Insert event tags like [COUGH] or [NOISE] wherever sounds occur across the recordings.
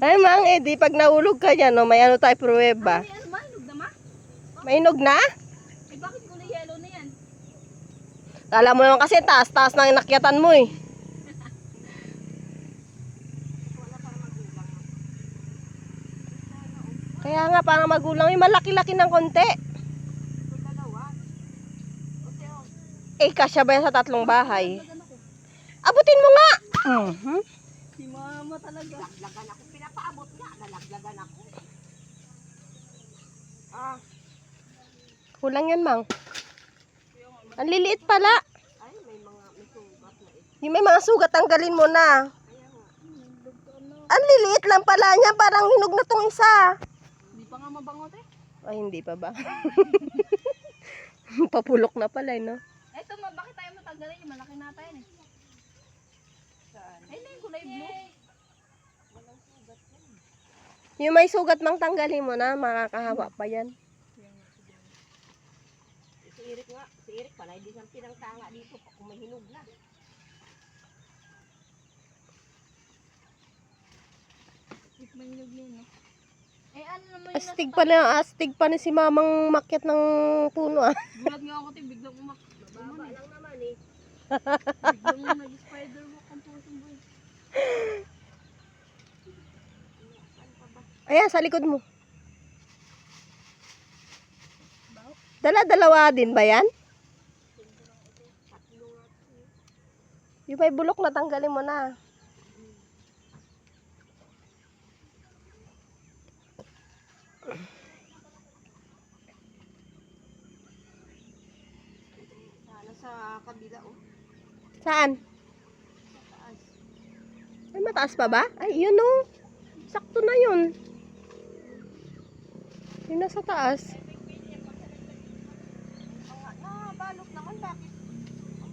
Ay, Mang Edi, pag nahulog ka niya, no, may ano tayo pruweba. Ay, ano, mainog na, ma? Oh? Na? Ay, bakit kulay yellow na yan? Alam mo naman kasi, taas-taas na inakyatan mo, eh. Kaya nga, parang magulang yung malaki-laki ng konti. Eh, kasya ba yan sa tatlong bahay? Abutin mo nga! Mhm. Si mama talaga. Laglagan ako. Pinapaabot nga. Nalaglagan ako. Ah, Kulang yan, Mang. Ang liliit pala. ay, may mga may sugat na eh. Yung may mga sugat, tanggalin mo na. Ang liliit lang pala niya, parang hinog na tong isa. Hindi pa nga mabangot eh. Ay, hindi pa ba? [LAUGHS] Papulok na pala, eh, no? Ito, ma, bakit tayo matanggalin malaki na tayo eh? Saan? Ay, na yung kulay blue. Yung may sugat mang tanggalin mo na, makakahawa pa yan. Si Eric nga. Si Eric pala. Hindi siyang pinangtanga dito. pa Kung may hinog na. If may hinog na yun, no? Eh, ano naman yung Astig pa na, astig pa na si mamang makyat ng puno, ah. Gulat nga ako, te, biglang umak. Baba lang naman eh. Biglang nag-spider Ayan, sa likod mo. Dala-dalawa din ba yan? Yung may bulok na tanggalin mo na. Sana sa kabila oh. Saan? Taas. Ay, mataas pa ba? Ay, yun oh. Sakto na yun. Yun nasa taas. Ah, balot naman. Bakit?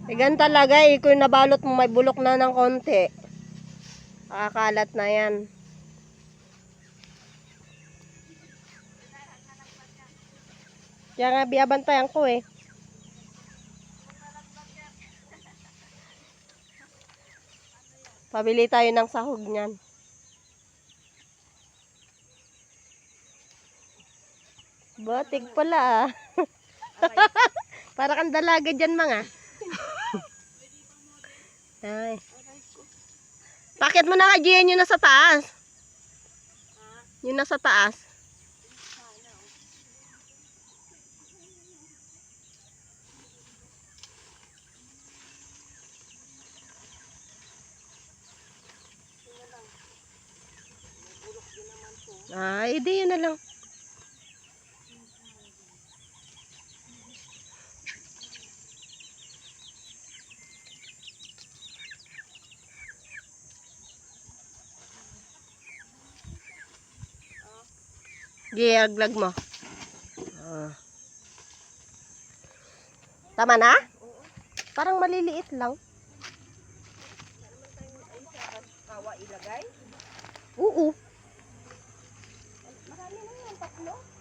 Eh, gan talaga eh. Kung nabalot mo, may bulok na ng konti. Nakakalat na yan. Kaya nga, biyabantayan ko eh. Pabili tayo ng sahog niyan. Botik pala ah. [LAUGHS] Para kang dalaga dyan mga. [LAUGHS] Ay. Bakit mo na yun yung nasa taas? Yung nasa taas. Ay, di yun na lang. Giyaglag mo. Ah. Tama na? Parang maliliit lang. Oo. Marami na padagdagan.